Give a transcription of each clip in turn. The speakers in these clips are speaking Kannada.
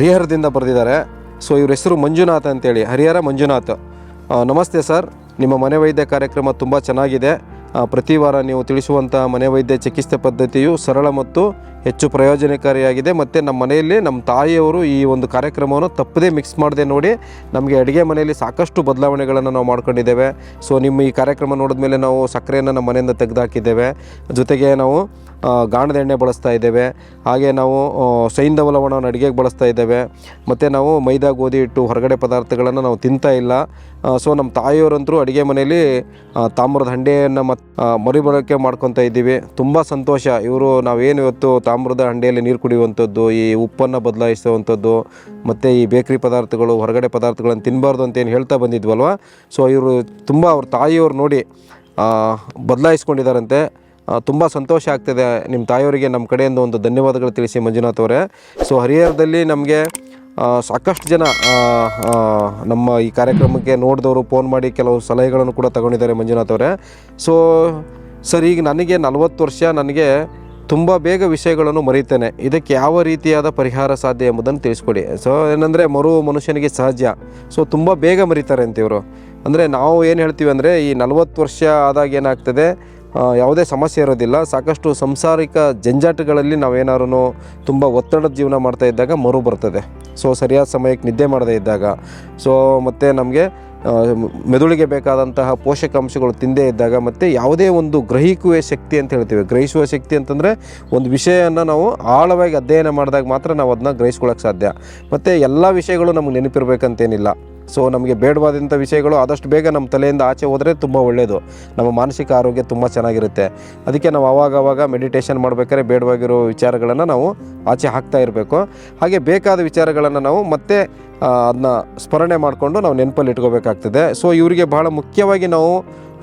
ಹರಿಹರದಿಂದ ಬರೆದಿದ್ದಾರೆ. ಸೊ ಇವ್ರ ಹೆಸರು ಮಂಜುನಾಥ್ ಅಂತೇಳಿ. ಹರಿಹರ ಮಂಜುನಾಥ್. ನಮಸ್ತೆ ಸರ್. ನಿಮ್ಮ ಮನೆ ವೈದ್ಯ ಕಾರ್ಯಕ್ರಮ ತುಂಬ ಚೆನ್ನಾಗಿದೆ. ಪ್ರತಿ ವಾರ ನೀವು ತಿಳಿಸುವಂಥ ಮನೆ ವೈದ್ಯ ಚಿಕಿತ್ಸೆ ಪದ್ಧತಿಯು ಸರಳ ಮತ್ತು ಹೆಚ್ಚು ಪ್ರಯೋಜನಕಾರಿಯಾಗಿದೆ. ಮತ್ತು ನಮ್ಮ ಮನೆಯಲ್ಲಿ ನಮ್ಮ ತಾಯಿಯವರು ಈ ಒಂದು ಕಾರ್ಯಕ್ರಮವನ್ನು ತಪ್ಪದೇ ಮಿಕ್ಸ್ ಮಾಡದೆ ನೋಡಿ ನಮಗೆ ಅಡುಗೆ ಮನೆಯಲ್ಲಿ ಸಾಕಷ್ಟು ಬದಲಾವಣೆಗಳನ್ನು ನಾವು ಮಾಡ್ಕೊಂಡಿದ್ದೇವೆ. ಸೊ ನಿಮ್ಮ ಈ ಕಾರ್ಯಕ್ರಮ ನೋಡಿದ ಮೇಲೆ ನಾವು ಸಕ್ಕರೆಯನ್ನು ನಮ್ಮ ಮನೆಯಿಂದ ತೆಗೆದುಹಾಕಿದ್ದೇವೆ ಜೊತೆಗೆ ನಾವು ಗಾಣದ ಎಣ್ಣೆ ಬಳಸ್ತಾ ಇದ್ದೇವೆ. ಹಾಗೆ ನಾವು ಸೈಂಧವ ಲವಣವನ್ನು ಅಡುಗೆಗೆ ಬಳಸ್ತಾ ಇದ್ದೇವೆ. ಮತ್ತು ನಾವು ಮೈದಾ, ಗೋಧಿ ಹಿಟ್ಟು, ಹೊರಗಡೆ ಪದಾರ್ಥಗಳನ್ನು ನಾವು ತಿಂತಾ ಇಲ್ಲ. ಸೊ ನಮ್ಮ ತಾಯಿಯವರಂತರೂ ಅಡುಗೆ ಮನೆಯಲ್ಲಿ ತಾಮ್ರದ ಹಂಡೆಯನ್ನು ಮತ್ತು ಮರುಬಳಕೆ ಮಾಡ್ಕೊತಾ ಇದ್ದೀವಿ. ತುಂಬ ಸಂತೋಷ. ಇವರು ನಾವೇನು ಇವತ್ತು ತಾಮ್ರದ ಹಂಡೆಯಲ್ಲಿ ನೀರು ಕುಡಿಯುವಂಥದ್ದು, ಈ ಉಪ್ಪನ್ನು ಬದಲಾಯಿಸುವಂಥದ್ದು, ಮತ್ತು ಈ ಬೇಕ್ರಿ ಪದಾರ್ಥಗಳು, ಹೊರಗಡೆ ಪದಾರ್ಥಗಳನ್ನು ತಿನ್ನಬಾರ್ದು ಅಂತ ಏನು ಹೇಳ್ತಾ ಬಂದಿದ್ವಲ್ವ? ಸೊ ಇವರು ತುಂಬ ಅವ್ರ ತಾಯಿಯವ್ರು ನೋಡಿ ಬದಲಾಯಿಸ್ಕೊಂಡಿದ್ದಾರಂತೆ. ತುಂಬ ಸಂತೋಷ ಆಗ್ತಿದೆ ನಿಮ್ಮ ತಾಯಿಯವರಿಗೆ, ನಮ್ಮ ಕಡೆಯಿಂದ ಒಂದು ಧನ್ಯವಾದಗಳು ತಿಳಿಸಿ ಮಂಜುನಾಥ್ ಅವರೇ. ಸೊ ಹರಿಹರದಲ್ಲಿ ನಮಗೆ ಸಾಕಷ್ಟು ಜನ ನಮ್ಮ ಈ ಕಾರ್ಯಕ್ರಮಕ್ಕೆ ನೋಡಿದವರು ಫೋನ್ ಮಾಡಿ ಕೆಲವು ಸಲಹೆಗಳನ್ನು ಕೂಡ ತಗೊಂಡಿದ್ದಾರೆ ಮಂಜುನಾಥ್ ಅವರೇ. ಸೊ ಸರ್, ಈಗ ನನಗೆ ನಲವತ್ತು ವರ್ಷ, ನನಗೆ ತುಂಬ ಬೇಗ ವಿಷಯಗಳನ್ನು ಮರೀತೇನೆ ಇದಕ್ಕೆ ಯಾವ ರೀತಿಯಾದ ಪರಿಹಾರ ಸಾಧ್ಯ ಎಂಬುದನ್ನು ತಿಳಿಸ್ಕೊಡಿ. ಸೊ ಏನಂದರೆ ಮರು ಮನುಷ್ಯನಿಗೆ ಸಹಜ. ಸೊ ತುಂಬ ಬೇಗ ಮರೀತಾರೆ ಅಂತ ಇವರು ಅಂದರೆ ನಾವು ಏನು ಹೇಳ್ತೀವಿ ಅಂದರೆ ಈ ನಲವತ್ತು ವರ್ಷ ಆದಾಗ ಏನಾಗ್ತದೆ? ಯಾವುದೇ ಸಮಸ್ಯೆ ಇರೋದಿಲ್ಲ. ಸಾಕಷ್ಟು ಸಂಸಾರಿಕ ಜಂಜಾಟಗಳಲ್ಲಿ ನಾವೇನಾರು ತುಂಬ ಒತ್ತಡದ ಜೀವನ ಮಾಡ್ತಾ ಇದ್ದಾಗ ಮರು ಬರ್ತದೆ. ಸೊ ಸರಿಯಾದ ಸಮಯಕ್ಕೆ ನಿದ್ದೆ ಮಾಡದೇ ಇದ್ದಾಗ. ಸೊ ಮತ್ತು ನಮಗೆ ಮೆದುಳಿಗೆ ಬೇಕಾದಂತಹ ಪೋಷಕಾಂಶಗಳು ತಿಂದೇ ಇದ್ದಾಗ ಮತ್ತು ಯಾವುದೇ ಒಂದು ಗ್ರಹಿಕುವ ಶಕ್ತಿ ಅಂತ ಹೇಳ್ತೀವಿ. ಗ್ರಹಿಸುವ ಶಕ್ತಿ ಅಂತಂದರೆ ಒಂದು ವಿಷಯನ ನಾವು ಆಳವಾಗಿ ಅಧ್ಯಯನ ಮಾಡಿದಾಗ ಮಾತ್ರ ನಾವು ಅದನ್ನ ಗ್ರಹಿಸ್ಕೊಳ್ಳೋಕೆ ಸಾಧ್ಯ. ಮತ್ತು ಎಲ್ಲ ವಿಷಯಗಳು ನಮಗೆ ನೆನಪಿರ್ಬೇಕಂತೇನಿಲ್ಲ. ಸೊ ನಮಗೆ ಬೇಡವಾದಂಥ ವಿಷಯಗಳು ಆದಷ್ಟು ಬೇಗ ನಮ್ಮ ತಲೆಯಿಂದ ಆಚೆ ಹೋದರೆ ತುಂಬ ಒಳ್ಳೆಯದು ನಮ್ಮ ಮಾನಸಿಕ ಆರೋಗ್ಯ ತುಂಬ ಚೆನ್ನಾಗಿರುತ್ತೆ. ಅದಕ್ಕೆ ನಾವು ಆವಾಗವಾಗ ಮೆಡಿಟೇಷನ್ ಮಾಡಬೇಕಾದ್ರೆ ಬೇಡವಾಗಿರೋ ವಿಚಾರಗಳನ್ನು ನಾವು ಆಚೆ ಹಾಕ್ತಾ ಇರಬೇಕು. ಹಾಗೆ ಬೇಕಾದ ವಿಚಾರಗಳನ್ನು ನಾವು ಮತ್ತೆ ಅದನ್ನ ಸ್ಮರಣೆ ಮಾಡಿಕೊಂಡು ನಾವು ನೆನಪಲ್ಲಿ ಇಟ್ಕೋಬೇಕಾಗ್ತದೆ. ಸೊ ಇವರಿಗೆ ಬಹಳ ಮುಖ್ಯವಾಗಿ ನಾವು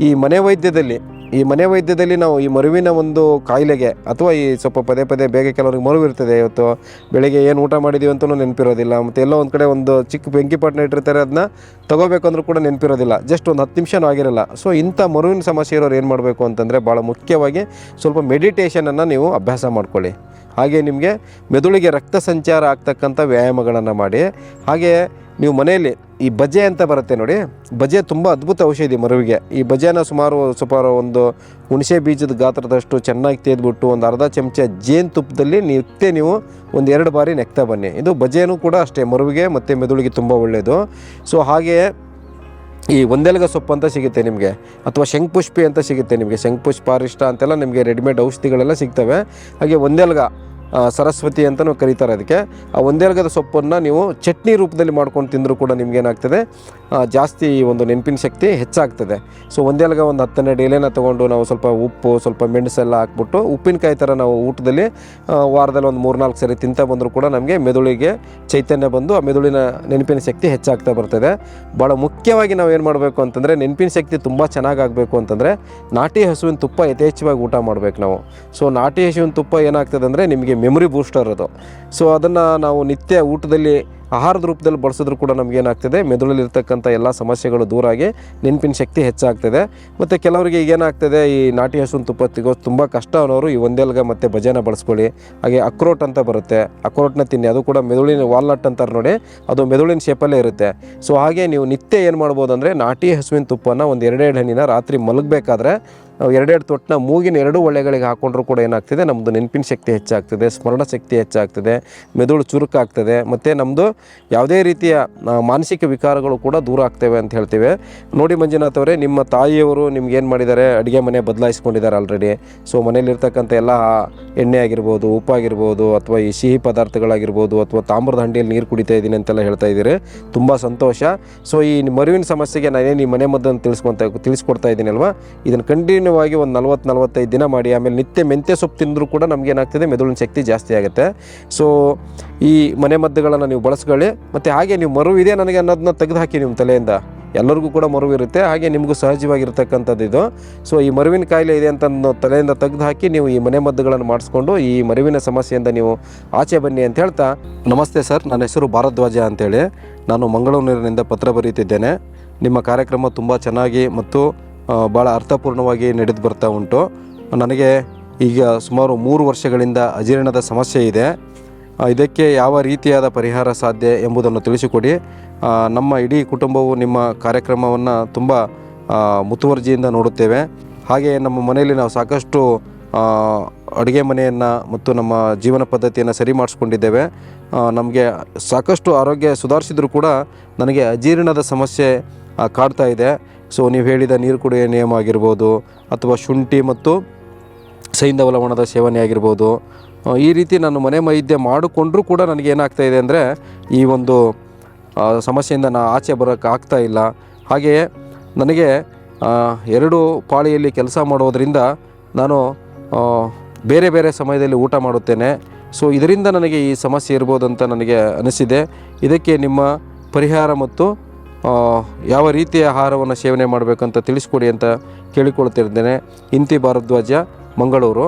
ಈ ಮನೆ ವೈದ್ಯದಲ್ಲಿ ಈ ಮನೆ ವೈದ್ಯದಲ್ಲಿ ನಾವು ಈ ಮರುವಿನ ಒಂದು ಕಾಯಿಲೆಗೆ ಅಥವಾ ಈ ಸ್ವಲ್ಪ ಪದೇ ಪದೇ ಬೇಗ ಕೆಲವ್ರಿಗೆ ಮರುವಿರ್ತದೆ ಇವತ್ತು ಬೆಳಿಗ್ಗೆ ಏನು ಊಟ ಮಾಡಿದೀವಿ ಅಂತಲೂ ನೆನಪಿರೋದಿಲ್ಲ. ಮತ್ತು ಎಲ್ಲೋ ಒಂದು ಕಡೆ ಒಂದು ಚಿಕ್ಕ ಬೆಂಕಿ ಇಟ್ಟಿರ್ತಾರೆ ಅದನ್ನ ತೊಗೋಬೇಕಂದ್ರೂ ಕೂಡ ನೆನಪಿರೋದಿಲ್ಲ. ಜಸ್ಟ್ ಒಂದು ಹತ್ತು ನಿಮಿಷನೂ ಆಗಿರಲ್ಲ. ಸೊ ಇಂಥ ಮರುವಿನ ಸಮಸ್ಯೆ ಇರೋರು ಏನು ಮಾಡಬೇಕು ಅಂತಂದರೆ ಭಾಳ ಮುಖ್ಯವಾಗಿ ಸ್ವಲ್ಪ ಮೆಡಿಟೇಷನನ್ನು ನೀವು ಅಭ್ಯಾಸ ಮಾಡ್ಕೊಳ್ಳಿ. ಹಾಗೆ ನಿಮಗೆ ಮೆದುಳಿಗೆ ರಕ್ತ ಸಂಚಾರ ಆಗ್ತಕ್ಕಂಥ ವ್ಯಾಯಾಮಗಳನ್ನು ಮಾಡಿ. ಹಾಗೆ ನೀವು ಮನೆಯಲ್ಲಿ ಈ ಬಜೆ ಅಂತ ಬರುತ್ತೆ ನೋಡಿ. ಬಜೆ ತುಂಬ ಅದ್ಭುತ ಔಷಧಿ ಮರುವಿಗೆ. ಈ ಬಜೆನ ಸುಮಾರು ಸುಮಾರು ಒಂದು ಹುಣಸೆ ಬೀಜದ ಗಾತ್ರದಷ್ಟು ಚೆನ್ನಾಗಿ ತೆಗೆದುಬಿಟ್ಟು ಒಂದು ಅರ್ಧ ಚಮಚ ಜೇನುತುಪ್ಪದಲ್ಲಿ ನಿತ್ಯ ನೀವು ಒಂದು ಎರಡು ಬಾರಿ ನೆಕ್ತಾ ಬನ್ನಿ. ಇದು ಬಜೆನೂ ಕೂಡ ಅಷ್ಟೇ ಮರುವಿಗೆ ಮತ್ತು ಮೆದುಳಿಗೆ ತುಂಬ ಒಳ್ಳೆಯದು ಸೊ ಹಾಗೆಯೇ ಈ ಒಂದೆಲಗ ಸೊಪ್ಪು ಅಂತ ಸಿಗುತ್ತೆ ನಿಮಗೆ. ಅಥವಾ ಶಂಕುಪುಷ್ಪಿ ಅಂತ ಸಿಗುತ್ತೆ ನಿಮಗೆ. ಶಂಖಪುಷ್ಪಾರಿಷ್ಟ ಅಂತೆಲ್ಲ ನಿಮಗೆ ರೆಡಿಮೇಡ್ ಔಷಧಿಗಳೆಲ್ಲ ಸಿಗ್ತವೆ. ಹಾಗೆ ಒಂದೆಲಗ ಸರಸ್ವತಿ ಅಂತಲೂ ಕರೀತಾರೆ ಅದಕ್ಕೆ. ಆ ಒಂದೇರ್ಗದ ಸೊಪ್ಪನ್ನು ನೀವು ಚಟ್ನಿ ರೂಪದಲ್ಲಿ ಮಾಡ್ಕೊಂಡು ತಿಂದರೂ ಕೂಡ ನಿಮ್ಗೇನಾಗ್ತದೆ? ಜಾಸ್ತಿ ಒಂದು ನೆನಪಿನ ಶಕ್ತಿ ಹೆಚ್ಚಾಗ್ತದೆ. ಸೊ ಒಂದೇಲ್ಗ ಒಂದು ಹತ್ತನ್ನೆರಡು ಎಲೆನ ತೊಗೊಂಡು ನಾವು ಸ್ವಲ್ಪ ಉಪ್ಪು, ಸ್ವಲ್ಪ ಮೆಣಸೆಲ್ಲ ಹಾಕ್ಬಿಟ್ಟು ಉಪ್ಪಿನಕಾಯಿ ಥರ ನಾವು ಊಟದಲ್ಲಿ ವಾರದಲ್ಲಿ ಒಂದು ಮೂರ್ನಾಲ್ಕು ಸರಿ ತಿಂತಾ ಬಂದರೂ ಕೂಡ ನಮಗೆ ಮೆದುಳಿಗೆ ಚೈತನ್ಯ ಬಂದು ಆ ಮೆದುಳಿನ ನೆನಪಿನ ಶಕ್ತಿ ಹೆಚ್ಚಾಗ್ತಾ ಬರ್ತದೆ. ಭಾಳ ಮುಖ್ಯವಾಗಿ ನಾವು ಏನು ಮಾಡಬೇಕು ಅಂತಂದರೆ ನೆನಪಿನ ಶಕ್ತಿ ತುಂಬ ಚೆನ್ನಾಗಾಗಬೇಕು ಅಂತಂದರೆ ನಾಟಿ ಹಸುವಿನ ತುಪ್ಪ ಯಥೇಚ್ಛವಾಗಿ ಊಟ ಮಾಡಬೇಕು ನಾವು. ಸೊ, ನಾಟಿ ಹಸುವಿನ ತುಪ್ಪ ಏನಾಗ್ತದೆ ಅಂದರೆ ನಿಮಗೆ ಮೆಮೊರಿ ಬೂಸ್ಟರ್ ಅದು ಸೊ ಅದನ್ನು ನಾವು ನಿತ್ಯ ಊಟದಲ್ಲಿ, ಆಹಾರದ ರೂಪದಲ್ಲಿ ಬಳಸಿದ್ರು ಕೂಡ ನಮಗೇನಾಗ್ತದೆ ಮೆದುಳಲ್ಲಿರ್ತಕ್ಕಂಥ ಎಲ್ಲ ಸಮಸ್ಯೆಗಳು ದೂರಾಗಿ ನೆನಪಿನ ಶಕ್ತಿ ಹೆಚ್ಚಾಗ್ತದೆ. ಮತ್ತು ಕೆಲವರಿಗೆ ಏನಾಗ್ತದೆ? ಈ ನಾಟಿ ಹಸುವಿನ ತುಪ್ಪ ತಿಗೋ ತುಂಬ ಕಷ್ಟ ಅನ್ನೋರು ಈ ಒಂದೆಲ್ಗ ಮತ್ತು ಭಜನ ಬಳಸ್ಕೊಳ್ಳಿ. ಹಾಗೆ ಅಕ್ರೋಟ್ ಅಂತ ಬರುತ್ತೆ. ಅಕ್ರೋಟ್ನ ತಿನ್ನಿ. ಅದು ಕೂಡ ಮೆದುಳಿನ ವಾಲ್ನಟ್ ಅಂತಾರೆ ನೋಡಿ. ಅದು ಮೆದುಳಿನ ಶೇಪಲ್ಲೇ ಇರುತ್ತೆ. ಸೊ ಹಾಗೆ ನೀವು ನಿತ್ಯ ಏನು ಮಾಡ್ಬೋದು ಅಂದರೆ ನಾಟಿ ಹಸುವಿನ ತುಪ್ಪನ ಒಂದು ಎರಡೆರಡು ಹಣ್ಣಿನ ರಾತ್ರಿ ಮಲಗಬೇಕಾದ್ರೆ ನಾವು ಎರಡೆರಡು ತೊಟ್ಟನ್ನ ಮೂಗಿನ ಎರಡು ಒಳ್ಳೆಗಳಿಗೆ ಹಾಕೊಂಡ್ರೂ ಕೂಡ ಏನಾಗ್ತದೆ? ನಮ್ಮದು ನೆನಪಿನ ಶಕ್ತಿ ಹೆಚ್ಚಾಗ್ತದೆ, ಸ್ಮರಣ ಶಕ್ತಿ ಹೆಚ್ಚಾಗ್ತದೆ, ಮೆದುಳು ಚುರುಕಾಗ್ತದೆ, ಮತ್ತು ನಮ್ಮದು ಯಾವುದೇ ರೀತಿಯ ಮಾನಸಿಕ ವಿಕಾರಗಳು ಕೂಡ ದೂರ ಆಗ್ತವೆ ಅಂತ ಹೇಳ್ತೇವೆ. ನೋಡಿ ಮಂಜುನಾಥ್ ಅವರೇ, ನಿಮ್ಮ ತಾಯಿಯವರು ನಿಮ್ಗೆ ಏನು ಮಾಡಿದ್ದಾರೆ? ಅಡುಗೆ ಮನೆ ಬದಲಾಯಿಸ್ಕೊಂಡಿದ್ದಾರೆ ಆಲ್ರೆಡಿ ಸೊ ಮನೇಲಿರ್ತಕ್ಕಂಥ ಎಲ್ಲ ಎಣ್ಣೆ ಆಗಿರ್ಬೋದು ಉಪ್ಪಾಗಿರ್ಬೋದು ಅಥವಾ ಈ ಸಿಹಿ ಪದಾರ್ಥಗಳಾಗಿರ್ಬೋದು, ಅಥವಾ ತಾಮ್ರದ ಹಂಡಿಯಲ್ಲಿ ನೀರು ಕುಡಿತಾ ಇದ್ದೀನಿ ಅಂತೆಲ್ಲ ಹೇಳ್ತಾ ಇದ್ದೀರಿ. ತುಂಬ ಸಂತೋಷ. ಸೊ ಈ ಮರುವಿನ ಸಮಸ್ಯೆಗೆ ನಾನೇನು ಈ ಮನೆ ಮದ್ದನ್ನು ತಿಳಿಸ್ಕೊತ, ತಿಳಿಸ್ಕೊಡ್ತಾ ಇದ್ದೀನಲ್ವಾ? ಇದನ್ನು ಕಂಟಿನ್ಯೂ ಆಗಿ ಒಂದು ನಲ್ವತ್ತು ನಲ್ವತ್ತೈದು ದಿನ ಮಾಡಿ, ಆಮೇಲೆ ನಿತ್ಯ ಮೆಂತ್ಯ ಸೊಪ್ಪು ತಿಂದರೂ ಕೂಡ ನಮ್ಗೆ ಏನಾಗ್ತದೆ? ಮೆದುಳಿನ ಶಕ್ತಿ ಜಾಸ್ತಿ ಆಗುತ್ತೆ. ಸೊ ಈ ಮನೆ ಮದ್ದುಗಳನ್ನು ನೀವು ಬಳಸ್ಕೊಳ್ಳಿ. ಮತ್ತು ಹಾಗೆ ನೀವು ಮರು ಇದೆ ನನಗೆ ಅನ್ನೋದನ್ನ ತೆಗೆದು ಹಾಕಿ ನಿಮ್ಮ ತಲೆಯಿಂದ. ಎಲ್ಲರಿಗೂ ಕೂಡ ಮರುವು ಇರುತ್ತೆ. ಹಾಗೆ ನಿಮಗೂ ಸಹಜವಾಗಿರ್ತಕ್ಕಂಥದ್ದು ಇದು. ಸೊ ಈ ಮರುವಿನ ಕಾಯಿಲೆ ಇದೆ ಅಂತ ತಲೆಯಿಂದ ತೆಗೆದು ಹಾಕಿ ನೀವು ಈ ಮನೆ ಮದ್ದುಗಳನ್ನು ಮಾಡಿಸ್ಕೊಂಡು, ಈ ಮರುವಿನ ಸಮಸ್ಯೆಯಿಂದ ನೀವು ಆಚೆ ಬನ್ನಿ ಅಂತ ಹೇಳ್ತಾ ನಮಸ್ತೆ ಸರ್. ನನ್ನ ಹೆಸರು ಭಾರದ್ವಾಜ ಅಂತೇಳಿ. ನಾನು ಮಂಗಳೂರಿನಿಂದ ಪತ್ರ ಬರೀತಿದ್ದೇನೆ. ನಿಮ್ಮ ಕಾರ್ಯಕ್ರಮ ತುಂಬ ಚೆನ್ನಾಗಿ ಮತ್ತು ಭಾಳ ಅರ್ಥಪೂರ್ಣವಾಗಿ ನಡೆದು ಬರ್ತಾ ಉಂಟು. ನನಗೆ ಈಗ ಸುಮಾರು ಮೂರು ವರ್ಷಗಳಿಂದ ಅಜೀರ್ಣದ ಸಮಸ್ಯೆ ಇದೆ. ಇದಕ್ಕೆ ಯಾವ ರೀತಿಯಾದ ಪರಿಹಾರ ಸಾಧ್ಯ ಎಂಬುದನ್ನು ತಿಳಿಸಿಕೊಡಿ. ನಮ್ಮ ಇಡೀ ಕುಟುಂಬವು ನಿಮ್ಮ ಕಾರ್ಯಕ್ರಮವನ್ನು ತುಂಬ ಮುತುವರ್ಜಿಯಿಂದ ನೋಡುತ್ತೇವೆ. ಹಾಗೆ ನಮ್ಮ ಮನೆಯಲ್ಲಿ ನಾವು ಸಾಕಷ್ಟು ಅಡುಗೆ ಮನೆಯನ್ನು ಮತ್ತು ನಮ್ಮ ಜೀವನ ಪದ್ಧತಿಯನ್ನು ಸರಿ ಮಾಡಿಸ್ಕೊಂಡಿದ್ದೇವೆ. ನಮಗೆ ಸಾಕಷ್ಟು ಆರೋಗ್ಯ ಸುಧಾರಿಸಿದರೂ ಕೂಡ ನನಗೆ ಅಜೀರ್ಣದ ಸಮಸ್ಯೆ ಕಾಡ್ತಾ ಇದೆ. ಸೊ ನೀವು ಹೇಳಿದ ನೀರು ಕುಡಿಯ ನಿಯಮ ಆಗಿರ್ಬೋದು ಅಥವಾ ಶುಂಠಿ ಮತ್ತು ಸೈಂಧವ ಲವಣದ ಸೇವನೆ ಆಗಿರ್ಬೋದು ಈ ರೀತಿ ನಾನು ಮನೆ ಮೈದ್ಯ ಮಾಡಿಕೊಂಡ್ರೂ ಕೂಡ ನನಗೆ ಏನಾಗ್ತಾ ಇದೆ ಅಂದರೆ ಈ ಒಂದು ಸಮಸ್ಯೆಯಿಂದ ನಾನು ಆಚೆ ಬರೋಕ್ಕೆ ಆಗ್ತಾ ಇಲ್ಲ. ಹಾಗೆಯೇ ನನಗೆ ಎರಡು ಪಾಳಿಯಲ್ಲಿ ಕೆಲಸ ಮಾಡೋದರಿಂದ ನಾನು ಬೇರೆ ಬೇರೆ ಸಮಯದಲ್ಲಿ ಊಟ ಮಾಡುತ್ತೇನೆ. ಸೊ ಇದರಿಂದ ನನಗೆ ಈ ಸಮಸ್ಯೆ ಇರ್ಬೋದು ಅಂತ ನನಗೆ ಅನಿಸಿದೆ. ಇದಕ್ಕೆ ನಿಮ್ಮ ಪರಿಹಾರ ಮತ್ತು ಯಾವ ರೀತಿಯ ಆಹಾರವನ್ನು ಸೇವನೆ ಮಾಡಬೇಕಂತ ತಿಳಿಸ್ಕೊಡಿ ಅಂತ ಕೇಳಿಕೊಳ್ತಿರ್ತೇನೆ. ಇಂತಿ ಭಾರದ್ವಾಜ, ಮಂಗಳೂರು.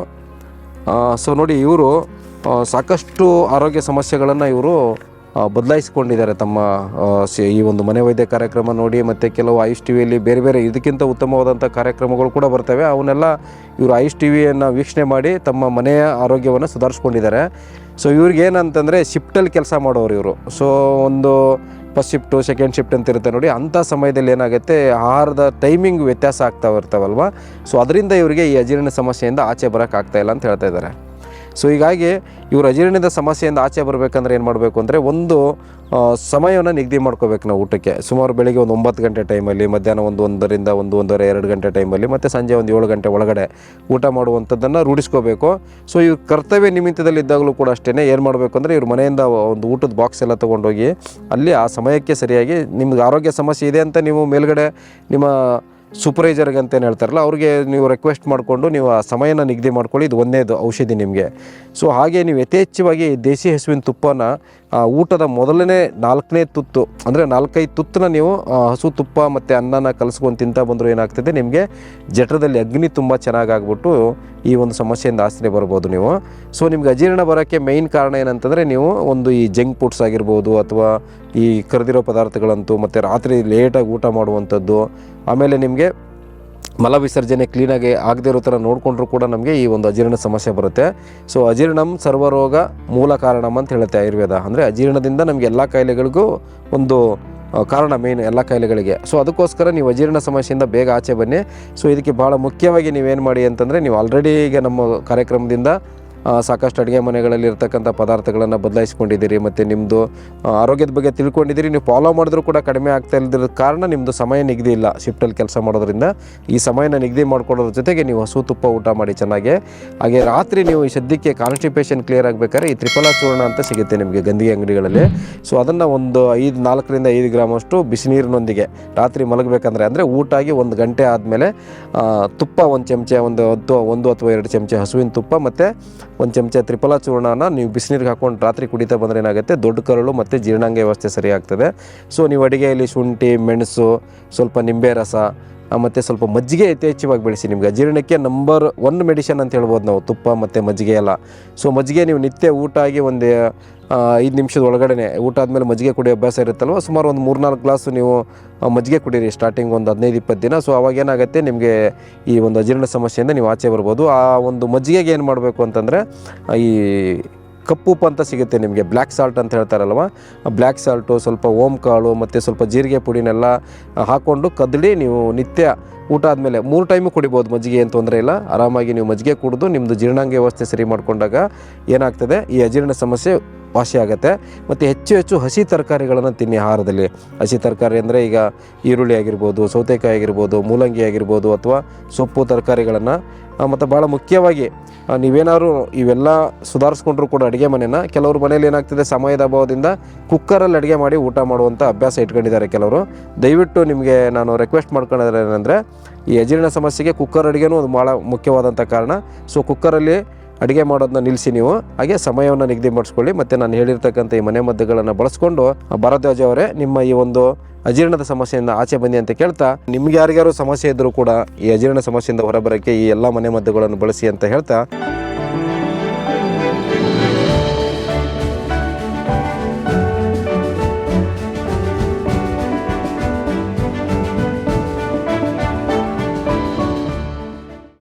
ಸೊ ನೋಡಿ, ಇವರು ಸಾಕಷ್ಟು ಆರೋಗ್ಯ ಸಮಸ್ಯೆಗಳನ್ನು ಇವರು ಬದಲಾಯಿಸಿಕೊಂಡಿದ್ದಾರೆ ತಮ್ಮ ಈ ಒಂದು ಮನೆ ವೈದ್ಯ ಕಾರ್ಯಕ್ರಮ ನೋಡಿ, ಮತ್ತು ಕೆಲವು ಆಯುಷ್ ಟಿ ವಿಯಲ್ಲಿ ಬೇರೆ ಬೇರೆ ಇದಕ್ಕಿಂತ ಉತ್ತಮವಾದಂಥ ಕಾರ್ಯಕ್ರಮಗಳು ಕೂಡ ಬರ್ತವೆ. ಅವನ್ನೆಲ್ಲ ಇವರು ಆಯುಷ್ ಟಿ ವಿಯನ್ನು ವೀಕ್ಷಣೆ ಮಾಡಿ ತಮ್ಮ ಮನೆಯ ಆರೋಗ್ಯವನ್ನು ಸುಧಾರಿಸ್ಕೊಂಡಿದ್ದಾರೆ. ಸೊ ಇವ್ರಿಗೇನಂತಂದರೆ, ಶಿಫ್ಟಲ್ಲಿ ಕೆಲಸ ಮಾಡೋರು ಇವರು. ಸೊ ಒಂದು ಫಸ್ಟ್ ಶಿಫ್ಟು ಸೆಕೆಂಡ್ ಶಿಫ್ಟ್ ಅಂತ ಇರುತ್ತೆ ನೋಡಿ. ಅಂಥ ಸಮಯದಲ್ಲಿ ಏನಾಗುತ್ತೆ, ಆಹಾರದ ಟೈಮಿಂಗ್ ವ್ಯತ್ಯಾಸ ಆಗ್ತಾ ಇರ್ತಾವಲ್ವ? ಸೊ ಅದರಿಂದ ಇವರಿಗೆ ಈ ಅಜೀರ್ಣ ಸಮಸ್ಯೆಯಿಂದ ಆಚೆ ಬರೋಕ್ಕಾಗ್ತಾ ಇಲ್ಲ ಅಂತ ಹೇಳ್ತಾ ಇದ್ದಾರೆ. ಸೊ ಹೀಗಾಗಿ ಇವರು ಅಜೀರ್ಣದ ಸಮಸ್ಯೆಯಿಂದ ಆಚೆ ಬರಬೇಕಂದ್ರೆ ಏನು ಮಾಡಬೇಕು ಅಂದರೆ ಒಂದು ಸಮಯವನ್ನು ನಿಗದಿ ಮಾಡ್ಕೋಬೇಕು ನಾವು ಊಟಕ್ಕೆ. ಸುಮಾರು ಬೆಳಿಗ್ಗೆ ಒಂದು ಒಂಬತ್ತು ಗಂಟೆ ಟೈಮಲ್ಲಿ, ಮಧ್ಯಾಹ್ನ ಒಂದು ಒಂದರಿಂದ ಒಂದು ಒಂದೂವರೆ, ಎರಡು ಗಂಟೆ ಟೈಮಲ್ಲಿ, ಮತ್ತು ಸಂಜೆ ಒಂದು ಏಳು ಗಂಟೆ ಒಳಗಡೆ ಊಟ ಮಾಡುವಂಥದ್ದನ್ನು ರೂಢಿಸ್ಕೋಬೇಕು. ಸೊ ಇವ್ರ ಕರ್ತವ್ಯ ನಿಮಿತ್ತದಲ್ಲಿ ಇದ್ದಾಗಲೂ ಕೂಡ ಅಷ್ಟೇ ಏನು ಮಾಡಬೇಕು ಅಂದರೆ ಇವ್ರ ಮನೆಯಿಂದ ಒಂದು ಊಟದ ಬಾಕ್ಸ್ ಎಲ್ಲ ತೊಗೊಂಡೋಗಿ ಅಲ್ಲಿ ಆ ಸಮಯಕ್ಕೆ ಸರಿಯಾಗಿ ನಿಮ್ಗೆ ಆರೋಗ್ಯ ಸಮಸ್ಯೆ ಇದೆ ಅಂತ ನೀವು ಮೇಲುಗಡೆ ನಿಮ್ಮ ಸೂಪರ್ವೈಸರ್ಗೆ ಅಂತ ಏನು ಹೇಳ್ತಾರಲ್ಲ, ಅವ್ರಿಗೆ ನೀವು ರಿಕ್ವೆಸ್ಟ್ ಮಾಡಿಕೊಂಡು ನೀವು ಆ ಸಮಯನ ನಿಗದಿ ಮಾಡ್ಕೊಳ್ಳಿ, ಇದು ಒಂದೇದು ಔಷಧಿ ನಿಮಗೆ. ಸೊ ಹಾಗೆ ನೀವು ಯಥೇಚ್ಛವಾಗಿ ದೇಸಿ ಹಸುವಿನ ತುಪ್ಪನ ಊಟದ ಮೊದಲನೇ ನಾಲ್ಕನೇ ತುತ್ತು, ಅಂದರೆ ನಾಲ್ಕೈದು ತುತ್ತನ್ನ ನೀವು ಹಸು, ತುಪ್ಪ ಮತ್ತು ಅನ್ನನ ಕಲಿಸ್ಕೊಂಡು ತಿಂತಾ ಬಂದರೂ ಏನಾಗ್ತದೆ ನಿಮಗೆ? ಜಠರದಲ್ಲಿ ಅಗ್ನಿ ತುಂಬ ಚೆನ್ನಾಗಿ ಆಗ್ಬಿಟ್ಟು ಈ ಒಂದು ಸಮಸ್ಯೆಯಿಂದ ಆಸ್ತಿನೇ ಬರ್ಬೋದು ನೀವು. ಸೊ ನಿಮ್ಗೆ ಅಜೀರ್ಣ ಬರೋಕ್ಕೆ ಮೇಯ್ನ್ ಕಾರಣ ಏನಂತಂದರೆ ನೀವು ಒಂದು ಈ ಜಂಕ್ ಫುಡ್ಸ್ ಆಗಿರ್ಬೋದು ಅಥವಾ ಈ ಕರೆದಿರೋ ಪದಾರ್ಥಗಳಂತೂ ಮತ್ತು ರಾತ್ರಿ ಲೇಟಾಗಿ ಊಟ ಮಾಡುವಂಥದ್ದು, ಆಮೇಲೆ ನಿಮಗೆ ಮಲ ವಿಸರ್ಜನೆ ಕ್ಲೀನಾಗಿ ಆಗದೇ ಇರೋ ಥರ ನೋಡಿಕೊಂಡ್ರೂ ಕೂಡ ನಮಗೆ ಈ ಒಂದು ಅಜೀರ್ಣ ಸಮಸ್ಯೆ ಬರುತ್ತೆ. ಸೊ ಅಜೀರ್ಣಂ ಸರ್ವರೋಗ ಮೂಲ ಕಾರಣಂ ಅಂತ ಹೇಳುತ್ತೆ ಆಯುರ್ವೇದ. ಅಂದರೆ ಅಜೀರ್ಣದಿಂದ ನಮಗೆ ಎಲ್ಲ ಕಾಯಿಲೆಗಳಿಗೂ ಒಂದು ಕಾರಣ ಮೇನ್ ಎಲ್ಲ ಕಾಯಿಲೆಗಳಿಗೆ. ಸೊ ಅದಕ್ಕೋಸ್ಕರ ನೀವು ಅಜೀರ್ಣ ಸಮಸ್ಯೆಯಿಂದ ಬೇಗ ಆಚೆ ಬನ್ನಿ. ಸೊ ಇದಕ್ಕೆ ಭಾಳ ಮುಖ್ಯವಾಗಿ ನೀವೇನು ಮಾಡಿ ಅಂತಂದರೆ, ನೀವು ಆಲ್ರೆಡಿ ಈಗ ನಮ್ಮ ಕಾರ್ಯಕ್ರಮದಿಂದ ಸಾಕಷ್ಟು ಅಡುಗೆ ಮನೆಗಳಲ್ಲಿ ಇರ್ತಕ್ಕಂಥ ಪದಾರ್ಥಗಳನ್ನು ಬದಲಾಯಿಸ್ಕೊಂಡಿದ್ದೀರಿ ಮತ್ತು ನಿಮ್ಮದು ಆರೋಗ್ಯದ ಬಗ್ಗೆ ತಿಳ್ಕೊಂಡಿದ್ದೀರಿ. ನೀವು ಫಾಲೋ ಮಾಡಿದ್ರೂ ಕೂಡ ಕಡಿಮೆ ಆಗ್ತಾ ಇಲ್ಲದಿರೋ ಕಾರಣ ನಿಮ್ಮದು ಸಮಯ ನಿಗದಿ ಇಲ್ಲ ಶಿಫ್ಟಲ್ಲಿ ಕೆಲಸ ಮಾಡೋದ್ರಿಂದ. ಈ ಸಮಯನ ನಿಗದಿ ಮಾಡ್ಕೊಳ್ಳೋದ್ರ ಜೊತೆಗೆ ನೀವು ಹಸು ತುಪ್ಪ ಊಟ ಮಾಡಿ ಚೆನ್ನಾಗಿ. ಹಾಗೆ ರಾತ್ರಿ ನೀವು ಈ ಸದ್ಯಕ್ಕೆ ಕಾನ್ಸ್ಟಿಪೇಷನ್ ಕ್ಲಿಯರ್ ಆಗಬೇಕಾದ್ರೆ ಈ ತ್ರಿಫಲ ಚೂರ್ಣ ಅಂತ ಸಿಗುತ್ತೆ ನಿಮಗೆ ಗಂದಿಗೆ ಅಂಗಡಿಗಳಲ್ಲಿ. ಸೊ ಅದನ್ನು ಒಂದು ಐದು, ನಾಲ್ಕರಿಂದ ಐದು ಗ್ರಾಮಷ್ಟು ಬಿಸಿನೀರಿನೊಂದಿಗೆ ರಾತ್ರಿ ಮಲಗಬೇಕಂದ್ರೆ ಅಂದರೆ ಊಟ ಆಗಿ ಒಂದು ಗಂಟೆ ಆದಮೇಲೆ ತುಪ್ಪ ಒಂದು ಚಮಚ, ಒಂದು ಹತ್ತು, ಒಂದು ಅಥವಾ ಎರಡು ಚಮಚ ಹಸುವಿನ ತುಪ್ಪ ಮತ್ತು ಒಂದು ಚಮಚ ತ್ರಿಫಲ ಚೂರ್ಣನ ನೀವು ಬಿಸಿನೀರಿಗೆ ಹಾಕೊಂಡು ರಾತ್ರಿ ಕುಡಿತಾ ಬಂದರೆ ಏನಾಗುತ್ತೆ? ದೊಡ್ಡ ಕರಳು ಮತ್ತು ಜೀರ್ಣಾಂಗ ವ್ಯವಸ್ಥೆ ಸರಿಯಾಗ್ತದೆ. ಸೊ ನೀವು ಅಡುಗೆಯಲ್ಲಿ ಶುಂಠಿ, ಮೆಣಸು, ಸ್ವಲ್ಪ ನಿಂಬೆ ರಸ ಮತ್ತು ಸ್ವಲ್ಪ ಮಜ್ಜಿಗೆ ಯಥೇಚ್ಛವಾಗಿ ಬೆಳೆಸಿ ನಿಮಗೆ. ಅಜೀರ್ಣಕ್ಕೆ ನಂಬರ್ ಒನ್ ಮೆಡಿಷನ್ ಅಂತ ಹೇಳ್ಬೋದು ನಾವು, ತುಪ್ಪ ಮತ್ತು ಮಜ್ಜಿಗೆ ಎಲ್ಲ. ಸೊ ಮಜ್ಜಿಗೆ ನೀವು ನಿತ್ಯ ಊಟ ಆಗಿ ಒಂದು ಐದು ನಿಮಿಷದ ಒಳಗಡೆ ಊಟ ಆದಮೇಲೆ ಮಜ್ಜಿಗೆ ಕುಡಿಯೋ ಅಭ್ಯಾಸ ಇರುತ್ತಲ್ವ, ಸುಮಾರು ಒಂದು ಮೂರ್ನಾಲ್ಕು ಗ್ಲಾಸು ನೀವು ಮಜ್ಜಿಗೆ ಕುಡೀರಿ. ಸ್ಟಾರ್ಟಿಂಗ್ ಒಂದು ಹದಿನೈದು, ಇಪ್ಪತ್ತು ದಿನ. ಸೊ ಅವಾಗ ಏನಾಗುತ್ತೆ, ನಿಮಗೆ ಈ ಒಂದು ಅಜೀರ್ಣ ಸಮಸ್ಯೆಯಿಂದ ನೀವು ಆಚೆ ಬರ್ಬೋದು. ಆ ಒಂದು ಮಜ್ಜಿಗೆಗೆ ಏನು ಮಾಡಬೇಕು ಅಂತಂದರೆ, ಈ ಕಪ್ಪು ಉಪ್ಪು ಅಂತ ಸಿಗುತ್ತೆ ನಿಮಗೆ. ಬ್ಲ್ಯಾಕ್ ಸಾಲ್ಟ್ ಅಂತ ಹೇಳ್ತಾರಲ್ವ? ಬ್ಲ್ಯಾಕ್ ಸಾಲ್ಟು ಸ್ವಲ್ಪ ಓಮ್ ಕಾಳು ಮತ್ತು ಸ್ವಲ್ಪ ಜೀರಿಗೆ ಪುಡಿನೆಲ್ಲ ಹಾಕ್ಕೊಂಡು ಕದಳಿ ನೀವು ನಿತ್ಯ ಊಟ ಆದಮೇಲೆ ಮೂರು ಟೈಮು ಕುಡಿಬೋದು ಮಜ್ಜಿಗೆ ಏನು ತೊಂದರೆ ಇಲ್ಲ. ಆರಾಮಾಗಿ ನೀವು ಮಜ್ಜಿಗೆ ಕುಡಿದು ನಿಮ್ಮದು ಜೀರ್ಣಾಂಗ ವ್ಯವಸ್ಥೆ ಸರಿ ಮಾಡಿಕೊಂಡಾಗ ಏನಾಗ್ತದೆ? ಈ ಅಜೀರ್ಣ ಸಮಸ್ಯೆ ವಾಸಿ ಆಗುತ್ತೆ ಮತ್ತು ಹೆಚ್ಚು ಹೆಚ್ಚು ಹಸಿ ತರಕಾರಿಗಳನ್ನು ತಿನ್ನಿ ಆಹಾರದಲ್ಲಿ. ಹಸಿ ತರಕಾರಿ ಅಂದರೆ ಈಗ ಈರುಳ್ಳಿ ಆಗಿರ್ಬೋದು, ಸೌತೆಕಾಯಿ ಆಗಿರ್ಬೋದು, ಮೂಲಂಗಿ ಆಗಿರ್ಬೋದು ಅಥವಾ ಸೊಪ್ಪು ತರಕಾರಿಗಳನ್ನು ಮತ್ತು ಭಾಳ ಮುಖ್ಯವಾಗಿ ನೀವೇನಾದ್ರೂ ಇವೆಲ್ಲ ಸುಧಾರಿಸ್ಕೊಂಡ್ರು ಕೂಡ ಅಡುಗೆ ಮನೇನ. ಕೆಲವ್ರ ಮನೇಲಿ ಏನಾಗ್ತದೆ, ಸಮಯದ ಅಭಾವದಿಂದ ಕುಕ್ಕರಲ್ಲಿ ಅಡುಗೆ ಮಾಡಿ ಊಟ ಮಾಡುವಂಥ ಅಭ್ಯಾಸ ಇಟ್ಕೊಂಡಿದ್ದಾರೆ ಕೆಲವರು. ದಯವಿಟ್ಟು ನಿಮಗೆ ನಾನು ರಿಕ್ವೆಸ್ಟ್ ಮಾಡ್ಕೊಂಡ್ರೆ ಏನಂದರೆ ಈ ಅಜೀರ್ಣ ಸಮಸ್ಯೆಗೆ ಕುಕ್ಕರ್ ಅಡುಗೆನೂ ಒಂದು ಭಾಳ ಮುಖ್ಯವಾದಂಥ ಕಾರಣ. ಸೊ ಕುಕ್ಕರಲ್ಲಿ ಅಡುಗೆ ಮಾಡೋದನ್ನ ನಿಲ್ಲಿಸಿ ನೀವು. ಹಾಗೆ ಸಮಯವನ್ನು ನಿಗದಿ ಮಾಡಿಸ್ಕೊಳ್ಳಿ. ಮತ್ತು ನಾನು ಹೇಳಿರ್ತಕ್ಕಂಥ ಈ ಮನೆ ಮದ್ದುಗಳನ್ನು ಬಳಸ್ಕೊಂಡು ಭರದ್ವಾಜ ಅವರೇ ನಿಮ್ಮ ಈ ಒಂದು ಅಜೀರ್ಣದ ಸಮಸ್ಯೆಯಿಂದ ಆಚೆ ಬನ್ನಿ ಅಂತ ಕೇಳ್ತಾ, ನಿಮ್ಗೆ ಯಾರಿಗಾರು ಸಮಸ್ಯೆ ಇದ್ದರೂ ಕೂಡ ಈ ಅಜೀರ್ಣ ಸಮಸ್ಯೆಯಿಂದ ಹೊರಬರೋಕ್ಕೆ ಈ ಎಲ್ಲ ಮನೆ ಮದ್ದುಗಳನ್ನು ಬಳಸಿ ಅಂತ ಹೇಳ್ತಾ